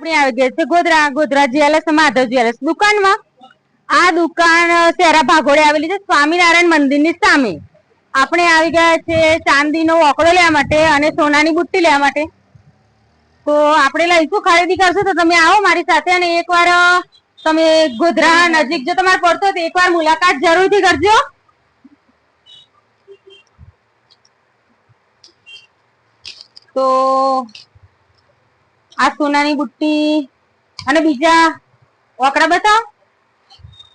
આપણી આવી ગયા છે ગોધરા ગોધરા જ્વેલર્સ માધવ જ્વેલર્સ. દુકાનમાં આ દુકાન શેરા ભાગોળે આવેલી છે સ્વામિનારાયણ મંદિરની સામે. આપણે આવી ગયા છે ચાંદીનો ઓકડો લેવા માટે અને સોનાની બુટ્ટી લેવા માટે. તો આપણે લઈશું, ખરીદી કરશું. તો તમે આવો મારી સાથે અને એકવાર તમે ગોધરા નજીક જો તમારે પડતો તો એકવાર મુલાકાત જરૂરથી કરજો. તો આ સોનાની બુટ્ટી અને બીજા ઓકડા બતાવો.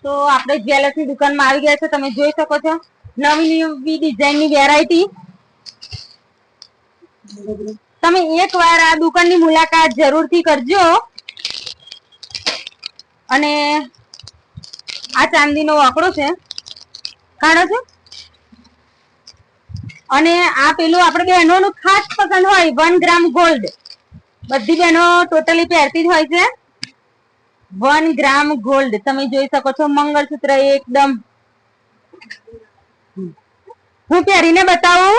તો આપણે જ્વેલર્સની દુકાનમાં આવી ગયા છે, તમે જોઈ શકો છો. નવી નવી ડિઝાઇનની વેરાયટી તમે એકવાર આ દુકાનની મુલાકાત જરૂરથી કરજો. અને આ ચાંદીનો વાકડો છે. કાઢો છે? અને આ પેલું આપણે બહેનોનું ખાસ પસંદ હોય, વન ગ્રામ ગોલ્ડ. બધી બહેનો ટોટલી પહેરતી જ હોય છે. વન ગ્રામ ગોલ્ડ તમે જોઈ શકો છો, મંગળસૂત્ર એકદમ. હું પહેરીને બતાવું.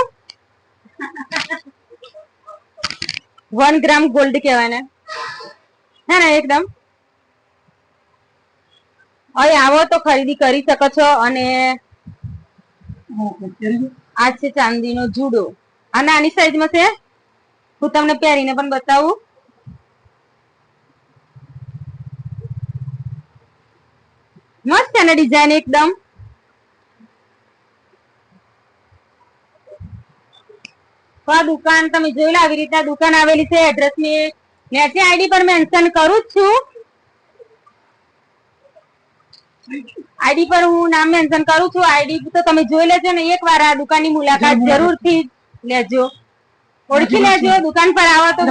વન ગ્રામ ગોલ્ડ કહેવાય હે ને, એકદમ. અહીં આવો તો ખરીદી કરી શકો છો અને આ છે ચાંદીનો જુડો. આ નાની સાઈઝમાં છે? હું તમને પહેરીને પણ બતાવું. મસ્ત છે ને ડિઝાઇન એકદમ. આ દુકાન તમે જોઈ લો આવી રીતે દુકાન આવેલી છે એડ્રેસની. નેચે આઈડી પર મેન્શન કરું જ છું. આઈડી પર હું નામ મેન્શન કરું છું. આઈડી તો તમે જોઈ લેજો ને એકવાર આ દુકાનની મુલાકાત. જરૂરથી લેજો. ઓળખી લેજો દુકાન પર આવો તો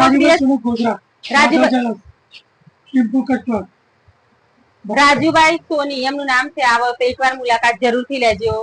રાજુભાઈ સોની એમનું નામ છે. આવો તો એકવાર મુલાકાત જરૂરથી લેજો.